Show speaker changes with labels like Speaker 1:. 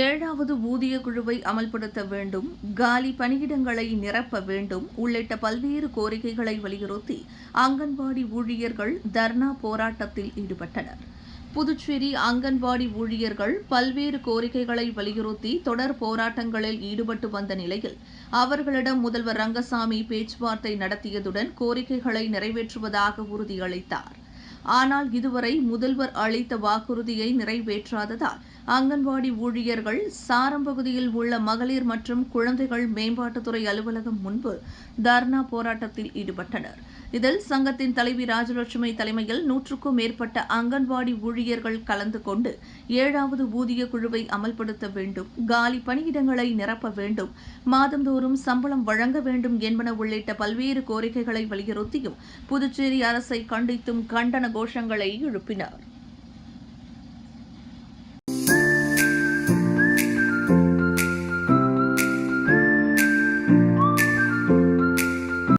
Speaker 1: ஏழாவது ஊதிய குழுவை அமல்படுத்த வேண்டும் காலி பணியிடங்களை நிரப்ப வேண்டும் உள்ளிட்ட பல்வேறு கோரிக்கைகளை வலியுறுத்தி அங்கன்வாடி ஊழியர்கள் தர்ணா போராட்டத்தில் ஈடுபட்டனர். புதுச்சேரி அங்கன்வாடி ஊழியர்கள் பல்வேறு கோரிக்கைகளை வலியுறுத்தி தொடர் போராட்டங்களில் ஈடுபட்டு வந்த நிலையில் அவர்களிடம் முதல்வர் ரங்கசாமி பேச்சுவார்த்தை நடத்தியதுடன் கோரிக்கைகளை நிறைவேற்றுவதாக உறுதியளித்தார். ஆனால் இதுவரை முதல்வர் அளித்த வாக்குறுதியை நிறைவேற்றாததால் அங்கன்வாடி ஊழியர்கள் சாரம் பகுதியில் உள்ள மகளிர் மற்றும் குழந்தைகள் மேம்பாட்டுத்துறை அலுவலகம் முன்பு தர்ணா போராட்டத்தில் ஈடுபட்டனர். இதில் சங்கத்தின் தலைவி ராஜலட்சுமி தலைமையில் நூற்றுக்கும் மேற்பட்ட அங்கன்வாடி ஊழியர்கள் கலந்து கொண்டு ஏழாவது ஊதிய குழுவை அமல்படுத்த வேண்டும் காலி பணியிடங்களை நிரப்ப வேண்டும் மாதந்தோறும் சம்பளம் வழங்க வேண்டும் என்பன உள்ளிட்ட பல்வேறு கோரிக்கைகளை வலியுறுத்தியும் புதுச்சேரி அரசை கண்டித்தும் கண்டன கோஷங்களை எழுப்பினர்.